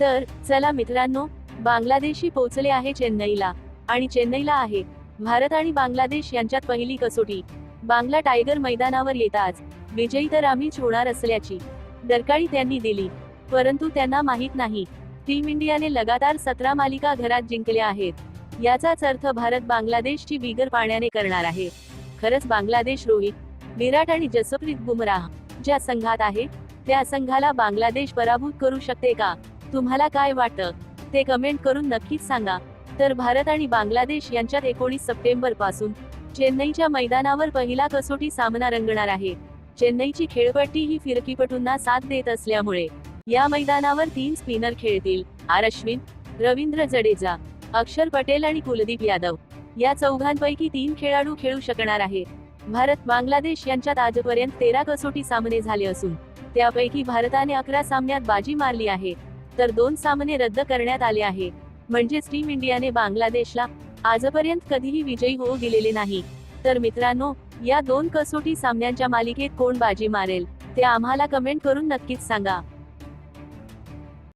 तर चला मित्रांनो बांगलादेशी पोहोचले आहे चेन्नईला. आणि चेन्नईला आहे. भारत आणि बांगलादेश यांच्यात पहिली कसोटी. बांगला टायगर मैदानावर येताच. विजयी तर आम्हीच होणार असल्याची. दरकाळी त्यांनी दिली. परंतु त्यांना माहीत नाही. टीम इंडियाने लगातार सतरा मालिका घरात जिंकल्या आहेत. याचाच अर्थ भारत बांगलादेशची बिगर पाण्याने करणार आहे. खरंच बांगलादेश रोहित विराट आणि जसप्रीत बुमराह ज्या संघात आहे त्या संघाला बांगलादेश पराभूत करू शकते का? तुम्हाला काय वाटतं? ते कमेंट करून नक्कीच सांगा. तर भारत आणि बांगलादेश यांच्यात एकोणीस सप्टेंबरपासून चेन्नईच्या मैदानावर पहिला कसोटी सामना रंगणार आहे. चेन्नईची खेळपट्टी ही फिरकीपटूंना साथ देत असल्यामुळे या मैदानावर तीन स्पिनर खेळतील. आर. अश्विन रवींद्र जडेजा अक्षर पटेल आणि कुलदीप यादव. या चौघांपैकी तीन खेळाडू खेळू शकणार आहे. भारत बांगलादेश यांच्यात आजपर्यंत तेरा कसोटी सामने झाले असून त्यापैकी भारताने अकरा सामन्यात बाजी मारली आहे. तर दोन सामने रद्द करण्यात आले आहे. म्हणजेच टीम इंडियाने बांगलादेशला आजपर्यंत कधीही विजयी होऊ दिलेले नाही. तर मित्रांनो या दोन कसोटी सामन्यांच्या मालिकेत कोण बाजी मारेल ते आम्हाला कमेंट करून नक्कीच सांगा.